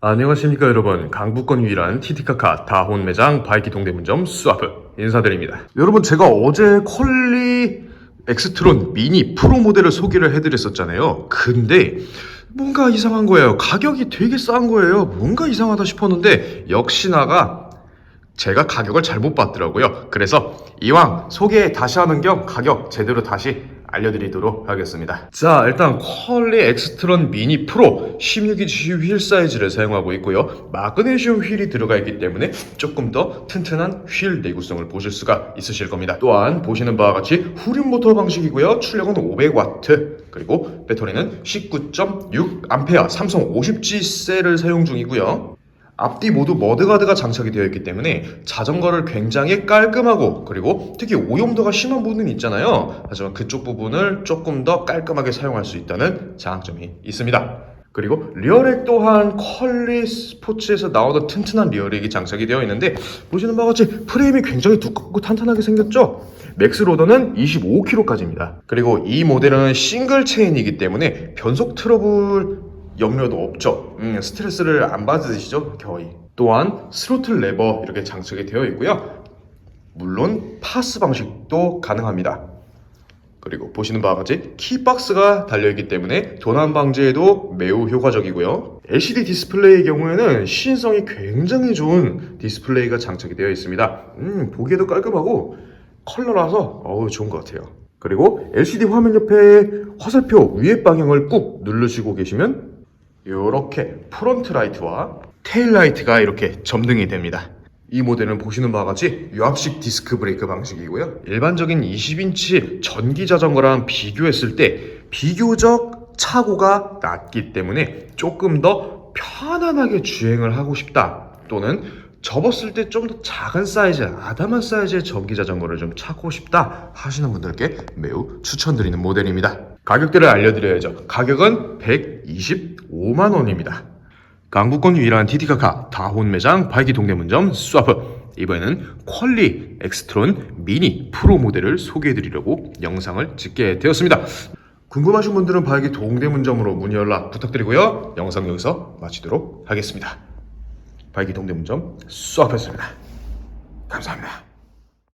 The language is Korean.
안녕하십니까 여러분. 강북권 유일한 TT카카 다혼 매장 바이키 동대문점 수아프 인사드립니다. 여러분 제가 어제 퀄리 엑스트론 미니 프로 모델을 소개를 해드렸었잖아요. 근데 뭔가 이상한 거예요. 가격이 되게 싼 거예요. 뭔가 이상하다 싶었는데 역시나가 제가 가격을 잘못 봤더라고요. 그래서 이왕 소개 다시 하는 겸 가격 제대로 다시 알려드리도록 하겠습니다. 자, 일단 퀄리 엑스트론 미니 프로 16인치 휠 사이즈를 사용하고 있고요. 마그네슘 휠이 들어가 있기 때문에 조금 더 튼튼한 휠 내구성을 보실 수가 있으실 겁니다. 또한 보시는 바와 같이 후륜 모터 방식이고요. 출력은 500와트 그리고 배터리는 19.6A 삼성 50G 셀을 사용 중이고요. 앞뒤 모두 머드가드가 장착이 되어 있기 때문에 자전거를 굉장히 깔끔하고 그리고 특히 오염도가 심한 부분이 있잖아요. 하지만 그쪽 부분을 조금 더 깔끔하게 사용할 수 있다는 장점이 있습니다. 그리고 리어렉 또한 퀄리 스포츠에서 나오던 튼튼한 리어렉이 장착이 되어 있는데 보시는 바와 같이 프레임이 굉장히 두껍고 탄탄하게 생겼죠? 맥스 로더는 25kg까지입니다. 그리고 이 모델은 싱글 체인이기 때문에 변속 트러블 염려도 없죠. 음, 스트레스를 안 받으시죠? 거의. 또한 스로틀 레버 이렇게 장착이 되어 있고요. 물론 파스 방식도 가능합니다. 그리고 보시는 바와 같이 키박스가 달려있기 때문에 도난 방지에도 매우 효과적이고요. LCD 디스플레이의 경우에는 시인성이 굉장히 좋은 디스플레이가 장착이 되어 있습니다. 음, 보기에도 깔끔하고 컬러라서 어우 좋은 것 같아요. 그리고 LCD 화면 옆에 화살표 위에 방향을 꾹 누르시고 계시면 이렇게 프론트 라이트와 테일 라이트가 이렇게 점등이 됩니다. 이 모델은 보시는 바와 같이 유압식 디스크 브레이크 방식이고요. 일반적인 20인치 전기 자전거랑 비교했을 때 비교적 차고가 낮기 때문에 조금 더 편안하게 주행을 하고 싶다 또는 접었을 때 좀 더 작은 사이즈, 아담한 사이즈의 전기 자전거를 좀 찾고 싶다 하시는 분들께 매우 추천드리는 모델입니다. 가격대를 알려드려야죠. 가격은 125만 원입니다. 강북권 유일한 TT카카 다혼 매장 바이기 동대문점 스와프 이번에는 퀄리 엑스트론 미니 프로 모델을 소개해드리려고 영상을 찍게 되었습니다. 궁금하신 분들은 바이기 동대문점으로 문의 연락 부탁드리고요. 영상 여기서 마치도록 하겠습니다. 바이기 동대문점 스와프였습니다. 감사합니다.